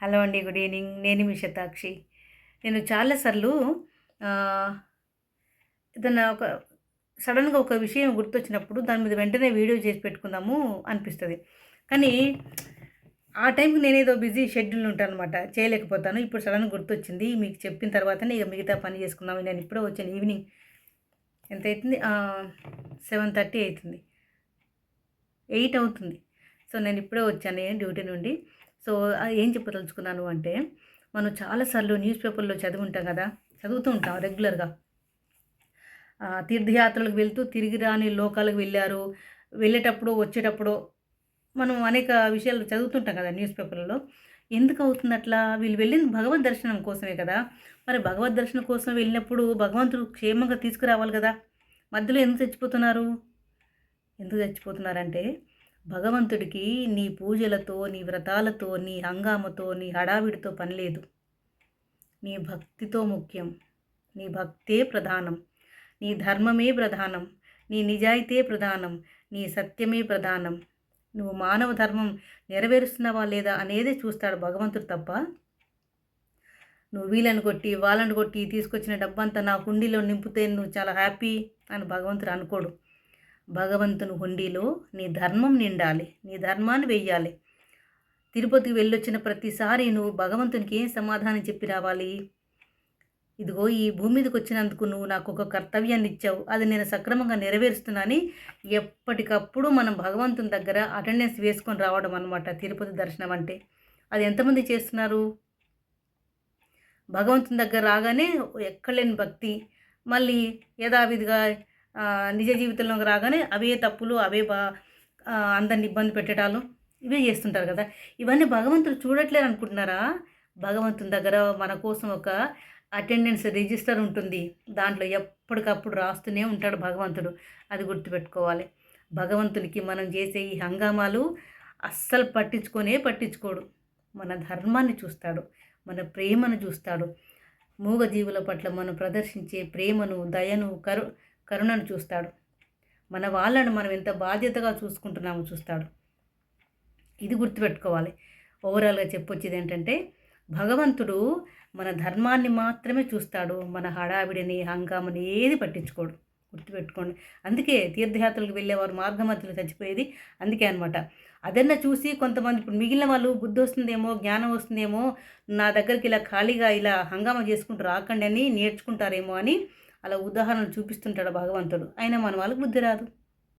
Hello అండి good evening. నేను మీ శతాక్షి. నేను చాలాసార్లు ఆ, ఏదన్నా ఒక సడన్గా ఒక విషయం గుర్తొచ్చినప్పుడు దాని మీద వెంటనే వీడియో చేసి పెట్టుకుందాము అనిపిస్తుంది. కానీ ఆ టైంకి నేనేదో బిజీ షెడ్యూల్ ఉంటాను అనమాట చేయలేకపోతాను. ఇప్పుడు సడన్గా గుర్తొచ్చింది. మీకు చెప్పిన తర్వాతనే ఇక మిగతా పని చేసుకుందాము నేను ఇప్పుడే వచ్చాను. ఈవినింగ్ ఎంత అవుతుంది సెవెన్ థర్టీ అవుతుంది ఎయిట్ అవుతుంది. సో నేను ఇప్పుడే వచ్చాను. డ్యూటీ నుండి? సో ఏం చెప్పదలుచుకున్నాను అంటే మనం చాలాసార్లు న్యూస్ పేపర్లో చదివి ఉంటాం కదా చదువుతూ ఉంటాం రెగ్యులర్గా. తీర్థయాత్రలకు వెళ్తూ తిరిగి రాని లోకాలకు వెళ్ళారు వెళ్ళేటప్పుడు వచ్చేటప్పుడు మనం అనేక విషయాలు చదువుతుంటాం కదా న్యూస్ పేపర్లలో. ఎందుకు అవుతుంది అట్లా వీళ్ళు వెళ్ళింది భగవద్ దర్శనం కోసమే కదా. మరి భగవద్ దర్శనం కోసం వెళ్ళినప్పుడు భగవంతుడు క్షేమంగా తీసుకురావాలి కదా. మధ్యలో ఎందుకు చచ్చిపోతున్నారు? ఎందుకు చచ్చిపోతున్నారంటే భగవంతుడికి నీ పూజలతో నీ వ్రతాలతో నీ హంగామతో నీ హడావిడితో పని లేదు. నీ భక్తితో ముఖ్యం. నీ భక్తే ప్రధానం. నీ ధర్మమే ప్రధానం. నీ నిజాయితే ప్రధానం. నీ సత్యమే ప్రధానం. నువ్వు మానవ ధర్మం నెరవేరుస్తున్నావా లేదా అనేదే చూస్తాడు భగవంతుడు తప్ప. నువ్వు వీళ్ళని కొట్టి వాళ్ళని కొట్టి తీసుకొచ్చిన డబ్బంతా నా హుండీలో నింపితే నువ్వు చాలా హ్యాపీ అని భగవంతుడు అనుకోడు. భగవంతుని హుండీలో నీ ధర్మం నిండాలి నీ ధర్మాన్ని వెయ్యాలి. తిరుపతికి వెళ్ళొచ్చిన ప్రతిసారి నువ్వు భగవంతునికి ఏం సమాధానం చెప్పి రావాలి? ఇదిగో ఈ భూమి మీదకి వచ్చినందుకు నువ్వు నాకు ఒక కర్తవ్యాన్ని ఇచ్చావు. అది నేను సక్రమంగా నెరవేరుస్తున్నాని ఎప్పటికప్పుడు మనం భగవంతుని దగ్గర అటెండెన్స్ వేసుకొని రావడం అనమాట తిరుపతి దర్శనం అంటే. అది ఎంతమంది చేస్తున్నారు? భగవంతుని దగ్గర రాగానే ఎక్కడలేని భక్తి మళ్ళీ యథావిధిగా నిజ జీవితంలోకి రాగానే అవే తప్పులు అవే బా అందరిని ఇబ్బంది పెట్టడాలు ఇవే చేస్తుంటారు కదా. ఇవన్నీ భగవంతుడు చూడట్లేరు అనుకుంటున్నారా? భగవంతుని దగ్గర మన కోసం ఒక అటెండెన్స్ రిజిస్టర్ ఉంటుంది. దాంట్లో ఎప్పటికప్పుడు రాస్తూనే ఉంటాడు భగవంతుడు. అది గుర్తుపెట్టుకోవాలి. భగవంతునికి మనం చేసే ఈ హంగామాలు అస్సలు పట్టించుకొనే పట్టించుకోడు. మన ధర్మాన్ని చూస్తాడు. మన ప్రేమను చూస్తాడు. మూగజీవుల పట్ల మనం ప్రదర్శించే ప్రేమను దయను కరు కరుణను చూస్తాడు. మన వాళ్ళను మనం ఎంత బాధ్యతగా చూసుకుంటున్నామో చూస్తాడు. ఇది గుర్తుపెట్టుకోవాలి. ఓవరాల్గా చెప్పొచ్చేది ఏంటంటే భగవంతుడు మన ధర్మాన్ని మాత్రమే చూస్తాడు. మన హడావిడిని హంగామని ఏది పట్టించుకోడు. గుర్తుపెట్టుకోండి. అందుకే తీర్థయాత్రలకు వెళ్ళేవారు మార్గమధ్యలో చచ్చిపోయేది. అందుకే అనమాట అదన్నా చూసి కొంతమంది ఇప్పుడు మిగిలిన వాళ్ళు బుద్ధి వస్తుందేమో జ్ఞానం వస్తుందేమో నా దగ్గరికి ఇలా ఖాళీగా ఇలా హంగామా చేసుకుంటూ రాకండి అని నేర్చుకుంటారేమో అని అలా ఉదాహరణలు చూపిస్తుంటాడు భగవంతుడు. అయినా మన వాళ్ళకి బుద్ధి రాదు.